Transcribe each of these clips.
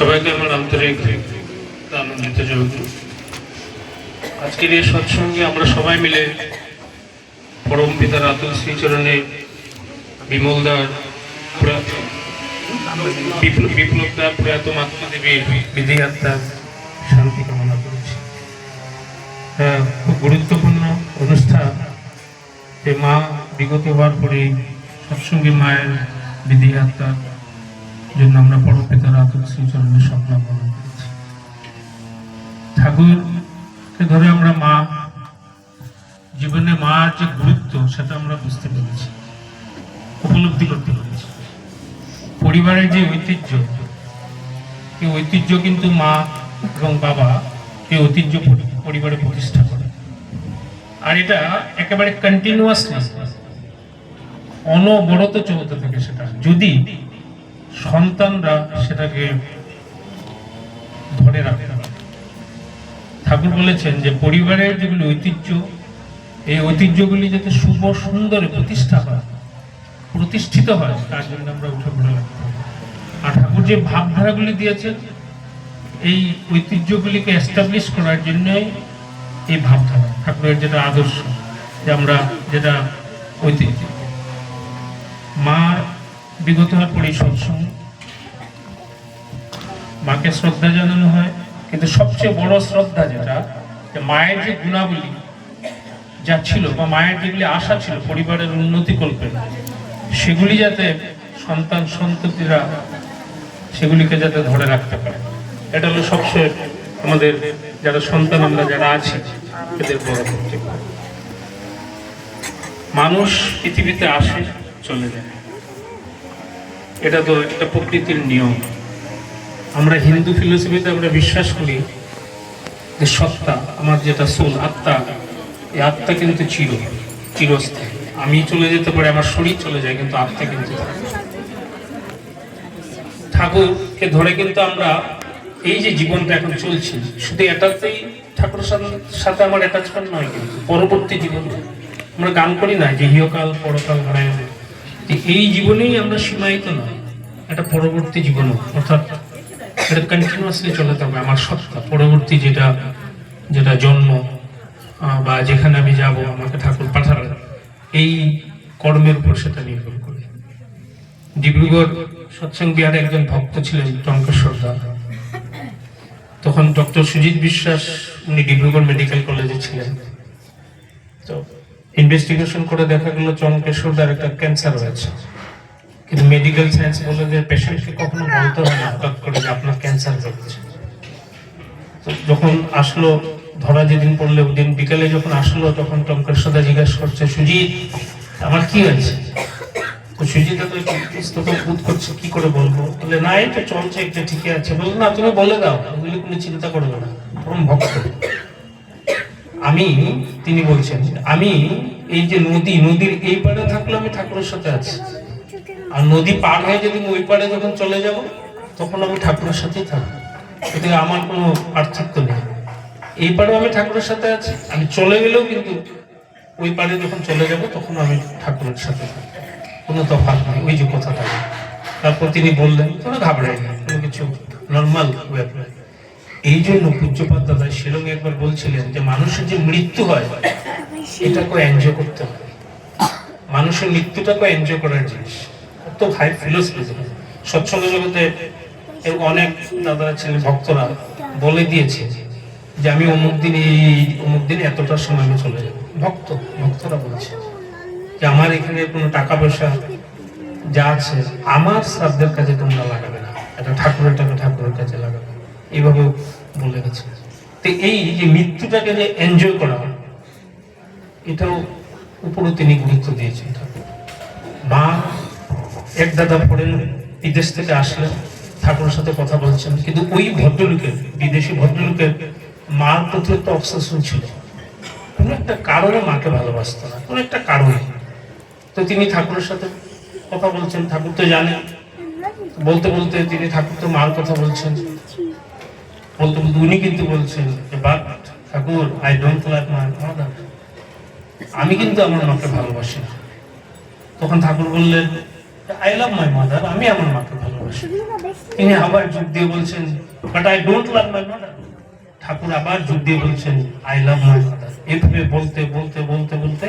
সবাইকে আমার আন্তরিক আনন্দিত যোগ্য আজকের এই সৎসঙ্গে আমরা সবাই মিলে পরম পিতার আতুল শ্রীচরণে বিমলদার প্রয়াত বিপ্লব বিপ্লবদার প্রয়াত মাতৃদেবীর বিধি আত্মার শান্তি কামনা করেছি। হ্যাঁ, খুব গুরুত্বপূর্ণ অনুষ্ঠান। যে মা বিগত হওয়ার পরে সৎসঙ্গে মায়ের বিধি আত্মার জন্য আমরা পরম পিতার আতুল শ্রীচরণের স্বপ্ন পালন করেছি। ঠাকুরকে ধরে আমরা মা, জীবনে মার যে গুরুত্ব, সেটা আমরা বুঝতে পেরেছি, উপলব্ধি করতে পেরেছি। পরিবারের যে ঐতিহ্য, এই ঐতিহ্য কিন্তু মা এবং বাবা, এই ঐতিহ্য পরিবারে প্রতিষ্ঠা করে। আর এটা একেবারে কন্টিনিউয়াসলি অনবরত চলতে থাকে সেটা। যদি সন্তানরা সেটাকে ধরে ঠাকুর বলেছেন যে পরিবারের যেগুলি ঐতিহ্য, এই ঐতিহ্যগুলি যাতে শুভ, সুন্দরে প্রতিষ্ঠা হয়, প্রতিষ্ঠিত হয়, তার জন্য আমরা উঠে পড়ে আর ঠাকুর যে ভাবধারাগুলি দিয়েছেন, এই ঐতিহ্যগুলিকে এস্টাবলিশ করার জন্যই এই ভাবধারা। ঠাকুরের যেটা আদর্শ যে আমরা যেটা ঐতিহ্য। মা বিগত পরে সৎসঙ্গ মাকে শ্রদ্ধা জানানো হয়, কিন্তু সবচেয়ে বড় শ্রদ্ধা যেটা মায়ের যে গুণাবলী যা ছিল বা মায়ের যেগুলি আশা ছিল পরিবারের উন্নতি করবে সেগুলি যাতে সন্তান সন্ততিরা সেগুলিকে যাতে ধরে রাখতে পারে। এটা হলো সবচেয়ে আমাদের যারা সন্তান, আমরা যারা আছি, এদের বড় মানুষ পৃথিবীতে আসে, চলে যায়। এটা তো একটা প্রকৃতির নিয়ম। আমরা হিন্দু ফিলোসফিতে আমরা বিশ্বাস করি যে সত্তা, আমার যেটা সোল আত্মা, এই আত্মা কিন্তু চির, চিরস্থায়ী। আমি চলে যেতে পারি, আমার শরীর চলে যায়, কিন্তু আত্মা কিন্তু ঠাকুরকে ধরে কিন্তু আমরা এই যে জীবনটা এখন চলছে, শুধু এটাতেই ঠাকুরের সাথে- আমার অ্যাটাচমেন্ট নয় কিন্তু, পরবর্তী জীবন আমরা গান করি না যে ইহকাল, পরকাল হারায় এই জীবনেই আমরা সীমায়িত নয় এটা পরবর্তী জীবন অর্থাৎ এটা কন্টিনিউয়াসলি চলে থাকবে আমার সত্তা। পরবর্তী যেটা যেটা জন্ম বা যেখানে আমি যাব, আমাকে ঠাকুর পাঠাবেন এই কর্মের উপর সেটা নির্ভর করে। ডিব্রুগড় সৎসঙ্গ বিহারে একজন ভক্ত ছিলেন টঙ্কেশ্বর দা। তখন ডক্টর সুজিত বিশ্বাস, উনি ডিব্রুগড় মেডিকেল কলেজে ছিলেন। তো ইনভেস্টিগেশন করে দেখা গেল চঙ্কেশ্বর দার একটা ক্যান্সার হয়েছে। কিন্তু মেডিকেল সায়েন্স বলে যে পেশেন্টকে কখনো বলতে হয় না, হঠাৎ করে যে আপনার ক্যান্সার হচ্ছে। তো যখন আসলো, ধরা যেদিন পড়ল দিন বিকেলে যখন আসলো, তখন টঙ্কেশ্বর দা জিজ্ঞাসা করছে, সুজিত, আমার কি হয়েছে? তো সুজিতা তো একটু ইতস্তত বোধ করছে, কি করে বলব? বলে, না তো চলছে একটা ঠিকই আছে। বলল, না, তুমি বলে দাও। ওগুলি কোনো চিন্তা করবে না, পরম ভক্ত। আমি, তিনি বলছেন, আমি এই যে নদী, নদীর এই পারে থাকলে আমি ঠাকুরের সাথে আছি। আর নদী পার হয়ে যদি ওই পারে যখন চলে যাব, তখন আমি ঠাকুরের সাথেই থাকব। এতে আমার কোনো পার্থক্য নেই। এই পারেও আমি ঠাকুরের সাথে আছি। আমি চলে গেলেও কিন্তু ওই পারে যখন চলে যাব, তখন আমি ঠাকুরের সাথে কোনো তফাৎ নেই। ওই যে কথাটা তারপর তিনি বললেন, কোনো ঘাবড়াই না কোনো কিছু নর্মাল ব্যাপার। এই জন্য পূজ্যপাত দাদা শিলং একবার বলছিলেন যে মানুষের যে মৃত্যু হয় এটাকে এনজয় করতে হয় মানুষের মৃত্যুটাকে এনজয় করার জিনিস। তো হাই ফিলোসফি সৎসঙ্গ জগতে অনেক দাদারা ছিলেন, ভক্তরা বলে দিয়েছে যে আমি অমুক দিন এই, অমুক দিন এতটা সময় আমি চলে যাব। ভক্ত, ভক্তরা বলছে যে আমার এখানে কোনো টাকা পয়সা যা আছে, আমার শ্রাদ্ধের কাজে তোমরা লাগাবে না। এটা ঠাকুরের টাকা, ঠাকুরের কাজে লাগাবে এইভাবে বলে গেছে। তো এই যে মৃত্যুটাকে যে এনজয় করা এটাও উপরও তিনি গুরুত্ব দিয়েছেন। মা, এক দাদা পড়েন, বিদেশ থেকে আসলেন, ঠাকুরের সাথে কথা বলছেন, কিন্তু ওই ভদ্রলোকের, বিদেশি ভদ্রলোকের মার প্রতি একটা অবসেশন ছিল। কোনো একটা কারণে মাকে ভালোবাসত না, কোনো একটা কারণে। তো তিনি ঠাকুরের সাথে কথা বলছেন, ঠাকুর তো জানেন। বলতে বলতে তিনি ঠাকুর তো মার কথা বলছেন। উনি কিন্তু বলছেন but Thakur I don't like my mother আমি কিন্তু আমার মাকে ভালোবাসি না। তখন ঠাকুর বললেন আই লাভ মাই মাদার আমি আমার মাকে ভালোবাসি তিনি আবার যোগ দিয়ে বলছেন but I don't love my mother Thakur আবার যোগ দিয়ে বলছেন আই লাভ মাই মাদার এভাবে বলতে বলতে বলতে বলতে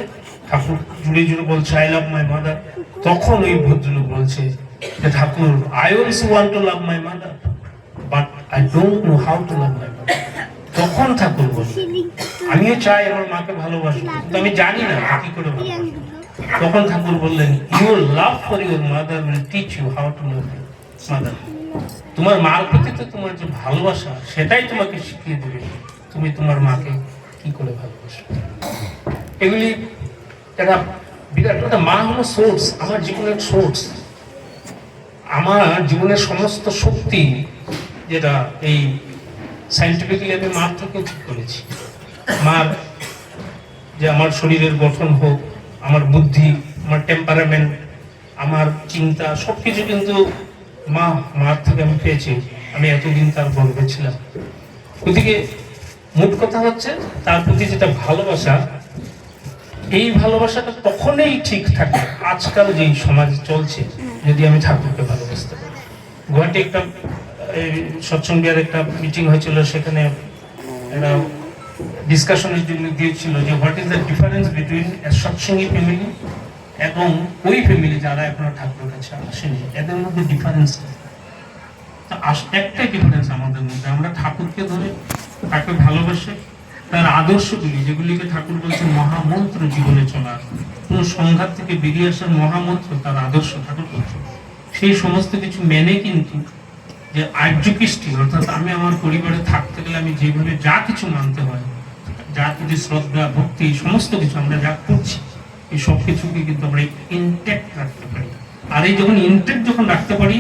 ঠাকুর জুড়ে জুড়ে বলছে আই লাভ মাই মাদার তখন ওই ভদ্রলোক বলছে Thakur I also want to love my mother I don't know how to love my তখন ঠাকুর বলল আমিও চাই আমার মাকে ভালোবাসি কিন্তু আমি জানি না কি করে তখন ঠাকুর বললেন your love for your mother will teach you how to love mother তোমার মার প্রতি তো তোমার যে ভালোবাসা, সেটাই তোমাকে শিখিয়ে দেবে তুমি তোমার মাকে কি করে ভালোবাসো এগুলি একটা বিরাট একটা মা হলো সোর্স আমার জীবনের সোর্স আমার জীবনের সমস্ত শক্তি যেটা এই সাইন্টিফিক্যালি আমি মার থেকে ঠিক করেছি। মার যে আমার শরীরের গঠন হোক, আমার বুদ্ধি, আমার টেম্পারামেন্ট আমার চিন্তা সব কিছু কিন্তু মা, মার থেকে আমি পেয়েছি। আমি এতদিন তার গর্বে ছিলাম। ওদিকে মোট কথা হচ্ছে, তার প্রতি যেটা ভালোবাসা, এই ভালোবাসাটা তখনই ঠিক থাকে, আজকাল যেই সমাজ চলছে, যদি আমি ঠাকুরকে ভালোবাসতে পারি। গুয়াহাটি একটা সৎসঙ্গের একটা মিটিং হয়েছিল, সেখানে একটা ডিসকাশনের জন্য দিয়েছিল যে what is the difference between Satsangi family এবং ওই ফ্যামিলি যারা এখনও ঠাকুরের কাছে আসেনি, এদের মধ্যে ডিফারেন্স একটাই ডিফারেন্স আমাদের মধ্যে, আমরা ঠাকুরকে ধরে তাকে ভালোবাসে, তার আদর্শগুলি যেগুলিকে ঠাকুর বলছেন মহামন্ত্র জীবনে চলার। কোন সংঘাত থেকে বেরিয়ে আসার মহামন্ত্র তার আদর্শ ঠাকুর সেই সমস্ত কিছু মেনে কিন্তু যে আর্য কৃষ্টি অর্থাৎ আমি আমার পরিবারে থাকতে গেলে আমি যেভাবে যা কিছু মানতে হয়, যা কিছু শ্রদ্ধা, ভক্তি সমস্ত কিছু আমরা যা করছি, এই সব কিছুকে কিন্তু আমরা ইনটেক্ট রাখতে পারি। আর এই যখন ইনটেক্ট যখন রাখতে পারি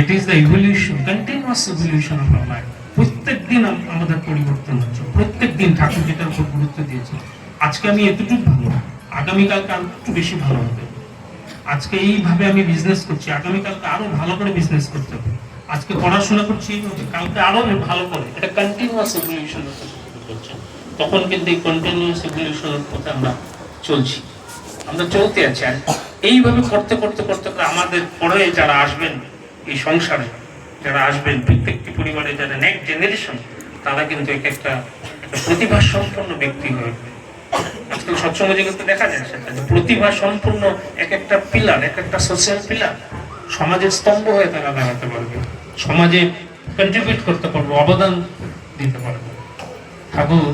it is the evolution continuous evolution of life প্রত্যেক দিন আমাদের পরিবর্তন হচ্ছে। প্রত্যেক দিন ঠাকুর যেটার উপর গুরুত্ব দিয়েছে। আজকে আমি এতটুকু ভালো আগামীকালকে আর একটু বেশি ভালো হবে। আজকে এইভাবে আমি বিজনেস করছি। আগামীকালকে আরও ভালো করে বিজনেস করতে হবে। আজকে পড়াশোনা করছি, কালকে আরও ভালো করে। এটা কন্টিনিউয়াস ইভলিউশন চলছে তখন কিন্তু এই কন্টিনিউয়াস ইভলিউশনের পথে আমরা চলছি। আমরা চলতে আছি। আর এইভাবে করতে করতে করতে করে আমাদের পরে যারা আসবেন এই সংসারে, যারা আসবেন প্রত্যেকটি পরিবারে, যারা নেক্সট জেনারেশন তারা কিন্তু এক একটা প্রতিভা সম্পন্ন ব্যক্তি হয়ে। আজকাল সৎসঙ্গ জগতে দেখা যায়, সেটা যে প্রতিভা সম্পূর্ণ এক একটা পিলার এক একটা সোশ্যাল পিলার সমাজের স্তম্ভ হয়ে তারা দাঁড়াতে পারবে। সমাজে কন্ট্রিবিউট করতে পারব, অবদান দিতে পারব। ঠাকুর,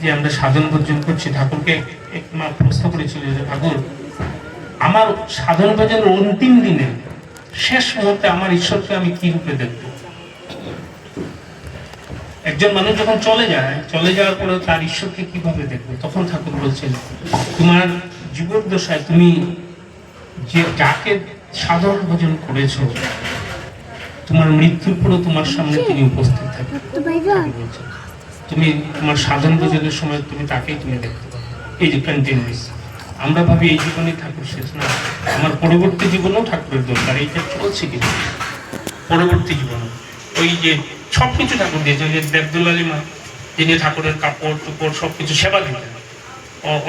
যে আমরা সাধন ভোজন করছি, ঠাকুরকে এক মা প্রশ্ন করেছিল যে, ঠাকুর, আমার সাধন ভোজনের অন্তিম দিনে, শেষ মুহূর্তে আমার ঈশ্বরকে আমি কি রূপে দেখব? একজন মানুষ যখন চলে যায়, চলে যাওয়ার পরে তার ঈশ্বরকে কীভাবে দেখবে? তখন ঠাকুর বলছেন, তোমার জীবদ্দশায় তুমি যে যাকে সাধন ভোজন করেছ তোমার মৃত্যুর পরেও তোমার সামনে তিনি উপস্থিত থাকবে। তুমি তোমার সাধন ভোজনের সময় তুমি তাকেই তুমি দেখতে পাবে। এই যে কন্টিনিউস আমরা ভাবি এই জীবনে ঠাকুর শেষ না। আমার পরবর্তী জীবনেও ঠাকুরের দরকার। এইটা চলছে কিন্তু পরবর্তী জীবনে। ওই যে সব কিছু ঠাকুর দিয়েছে ওই যে দেবদুল্লালী মা যিনি ঠাকুরের কাপড় টুপড় সব কিছু সেবা দিতেন।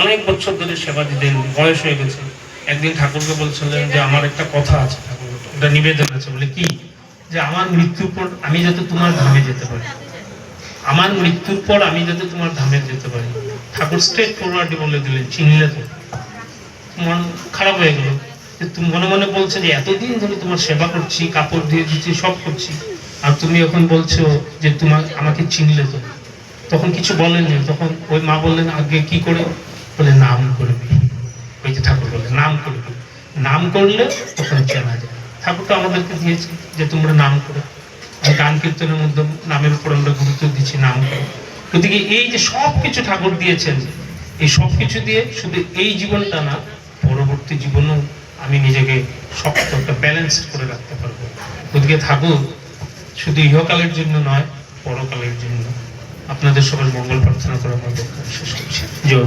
অনেক বছর ধরে সেবা দিতেন বয়স হয়ে গেছে। একদিন ঠাকুরকে বলছিলেন যে আমার একটা কথা আছে ঠাকুর ওটা নিবেদন আছে। বলে কি? যে আমার মৃত্যুর পর আমি যাতে তোমার ধামে যেতে পারি। আমার মৃত্যুর পর আমি যাতে তোমার ধামে যেতে পারি। ঠাকুর স্ট্রেট ফরওয়ার্ডে বলে দিলেন, চিনলে তো? মন খারাপ হয়ে গেল। যে তুমি মনে মনে বলছে যে, এতদিন ধরে তোমার সেবা করছি, কাপড় দিয়ে দিচ্ছি সব করছি, আর তুমি এখন বলছো যে তোমার, আমাকে চিনলে তো? তখন কিছু বলেননি। তখন ওই মা বললেন, আগে কি করে? বলে, নাম করবি। ওই যে ঠাকুর বললেন, নাম করবি। নাম করলে তখন চেনা যায়। ঠাকুর তো আমাদেরকে দিয়েছে যে তোমরা নাম করো। গান কীর্তনের মধ্যে নামের উপর আমরা গুরুত্ব দিচ্ছি, নাম করো। গতিকে এই যে সব কিছু ঠাকুর দিয়েছেন, এই সব কিছু দিয়ে শুধু এই জীবনটা না, পরবর্তী জীবনেও আমি নিজেকে শক্ত একটা ব্যালেন্স করে রাখতে পারব। গতিকে ঠাকুর, শুধু ইহকালের জন্য নয়, পরকালের জন্য। আপনাদের সবার মঙ্গল প্রার্থনা করে আমার শেষ করছি। জয়